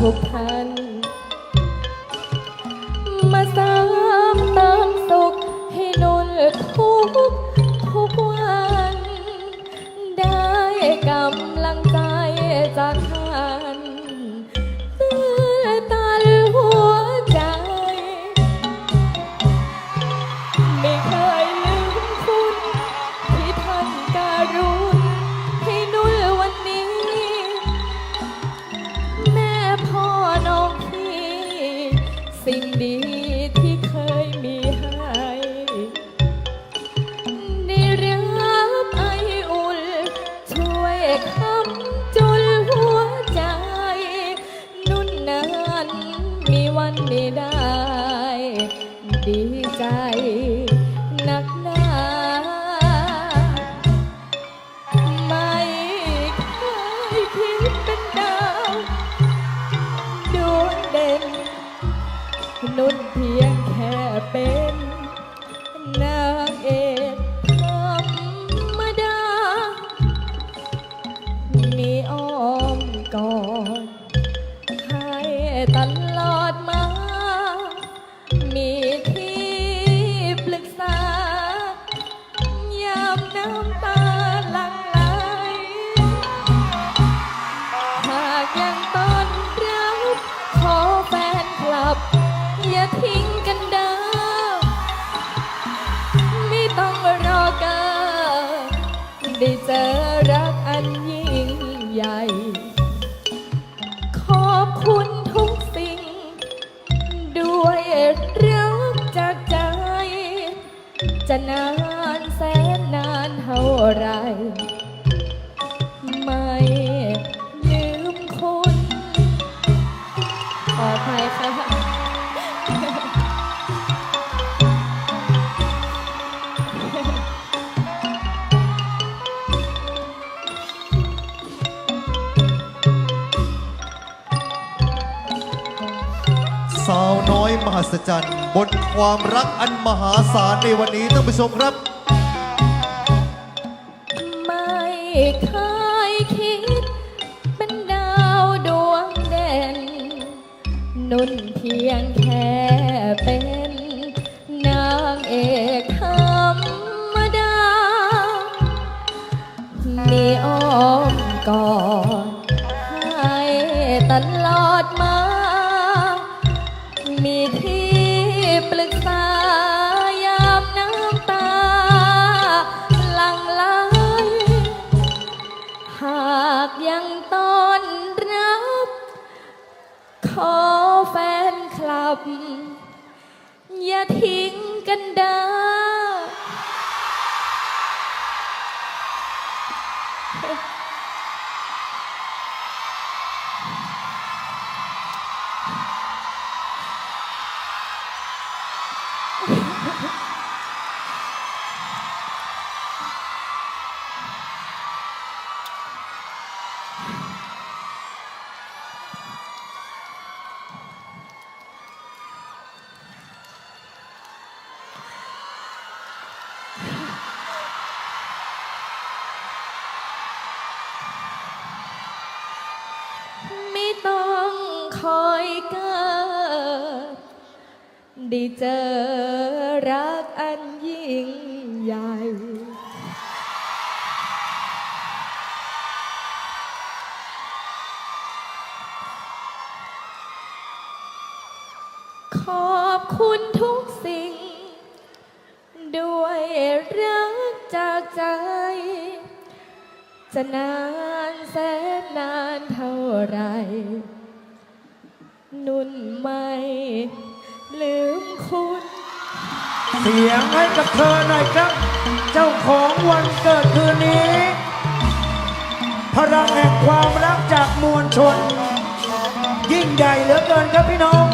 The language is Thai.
ทุกท่าน นุ่นเพียงานแสนนานเท่าไร ไม่ยืมคนขออภัยค่ะ หัศจรรย์ บนความรักอันมหาศาลในวันนี้ท่านผู้ชมครับ ไม่เคยคิด เป็นดาวดวงเด่น นุ่นเพียงแค่เป็นนางเอกธรรมดา มีอ้อมกอดให้ตลอดมา บ อย่าทิ้งกันเด้อ คอยเกิด ได้เจอรักอันยิ่งใหญ่ ขอบคุณทุกสิ่ง ด้วยรักจากใจ จะนานแสนนานเท่าไหร นุ่นไม่ลืมคุณ เสียงให้กับเธอหน่อยครับ เจ้าของวันเกิดคืนนี้ พลังแห่งความรักจากมวลชน ยิ่งใหญ่เหลือเกินครับพี่น้อง